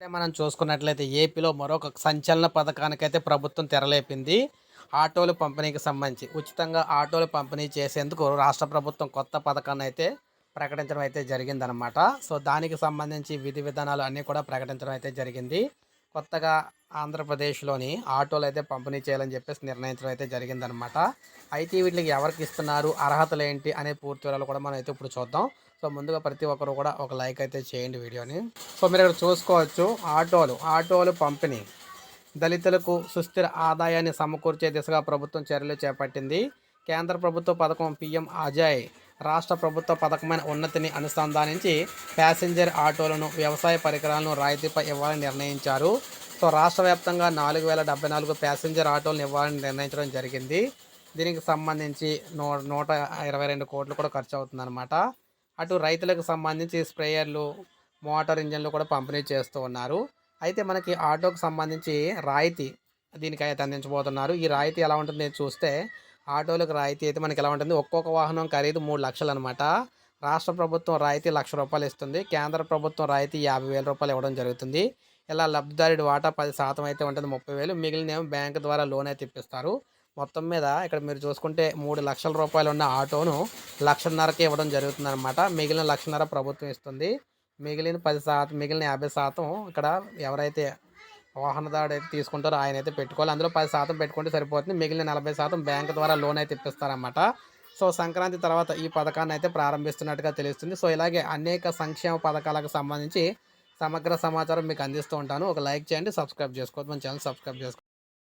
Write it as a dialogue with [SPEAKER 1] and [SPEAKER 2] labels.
[SPEAKER 1] అంటే మనం చూసుకున్నట్లయితే ఏపీలో మరొక సంచలన పథకానికైతే ప్రభుత్వం తెరలేపింది ఆటోలు పంపిణీకి సంబంధించి. ఉచితంగా ఆటోలు పంపిణీ చేసేందుకు రాష్ట్ర ప్రభుత్వం కొత్త పథకాన్ని అయితే ప్రకటించడం అయితే జరిగిందనమాట సో దానికి సంబంధించి విధి విధానాలు అన్నీ కూడా ప్రకటించడం అయితే జరిగింది. కొత్తగా ఆంధ్రప్రదేశ్లోని ఆటోలు అయితే పంపిణీ చేయాలని చెప్పేసి నిర్ణయించడం అయితే జరిగిందనమాట అయితే వీటికి ఎవరికి ఇస్తున్నారు అర్హతలు ఏంటి అనే పూర్తి వివరాలు కూడా మనం అయితే ఇప్పుడు చూద్దాం. సో ముందుగా ప్రతి ఒక్కరు కూడా ఒక లైక్ అయితే చేయండి వీడియోని. సో మీరు ఇక్కడ చూసుకోవచ్చు ఆటోలు. ఆటోలు పంపిణీ దళితులకు సుస్థిర ఆదాయాన్ని సమకూర్చే దిశగా ప్రభుత్వం చర్యలు చేపట్టింది. కేంద్ర ప్రభుత్వ పథకం పిఎం అజయ్ రాష్ట్ర ప్రభుత్వ పథకమైన ఉన్నతిని అనుసంధానించి ప్యాసింజర్ ఆటోలను వ్యవసాయ పరికరాలను రాయితీపై ఇవ్వాలని నిర్ణయించారు. సో రాష్ట్ర వ్యాప్తంగా నాలుగు వేల డెబ్బై నాలుగు ప్యాసింజర్ ఆటోలను ఇవ్వాలని నిర్ణయించడం జరిగింది. దీనికి సంబంధించి నూ నూట ఇరవై రెండు కోట్లు కూడా ఖర్చు అవుతుందన్నమాట అటు రైతులకు సంబంధించి స్ప్రేయర్లు మోటార్ ఇంజన్లు కూడా పంపిణీ చేస్తూ ఉన్నారు. అయితే మనకి ఆటోకు సంబంధించి రాయితీ దీనికి అయితే అందించబోతున్నారు. ఈ రాయితీ ఎలా ఉంటుంది చూస్తే ఆటోలకు రాయితీ అయితే మనకి ఎలా ఉంటుంది? ఒక్కొక్క వాహనం ఖరీదు మూడు లక్షలు అనమాట రాష్ట్ర ప్రభుత్వం రాయితీ లక్ష రూపాయలు ఇస్తుంది. కేంద్ర ప్రభుత్వం రాయితీ యాభై వేల రూపాయలు ఇవ్వడం జరుగుతుంది. ఇలా లబ్ధిదారుడి వాటా పది శాతం అయితే ఉంటుంది ముప్పై వేలు. మిగిలిన బ్యాంకు ద్వారా లోన్ అయితే ఇప్పిస్తారు. మొత్తం మీద ఇక్కడ మీరు చూసుకుంటే మూడు లక్షల రూపాయలు ఉన్న ఆటోను లక్షన్నరకి ఇవ్వడం జరుగుతుంది అనమాట మిగిలిన లక్షన్నర ప్రభుత్వం ఇస్తుంది. మిగిలిన పది శాతం మిగిలిన యాభై శాతం ఇక్కడ ఎవరైతే వాహనదారుడు అయితే తీసుకుంటారో ఆయన అయితే పెట్టుకోవాలి. అందులో పది శాతం పెట్టుకుంటే సరిపోతుంది. మిగిలిన నలభై శాతం బ్యాంక్ ద్వారా లోన్ అయితే ఇప్పిస్తారన్నమాట. సో సంక్రాంతి తర్వాత ఈ పథకాన్ని అయితే ప్రారంభిస్తున్నట్టుగా తెలుస్తుంది. సో ఇలాగే అనేక సంక్షేమ పథకాలకు సంబంధించి సమగ్ర సమాచారం మీకు అందిస్తూ ఉంటాను. ఒక లైక్ చేయండి సబ్స్క్రైబ్ చేసుకోవద్దు. మన ఛానల్ సబ్స్క్రైబ్ చేసుకోండి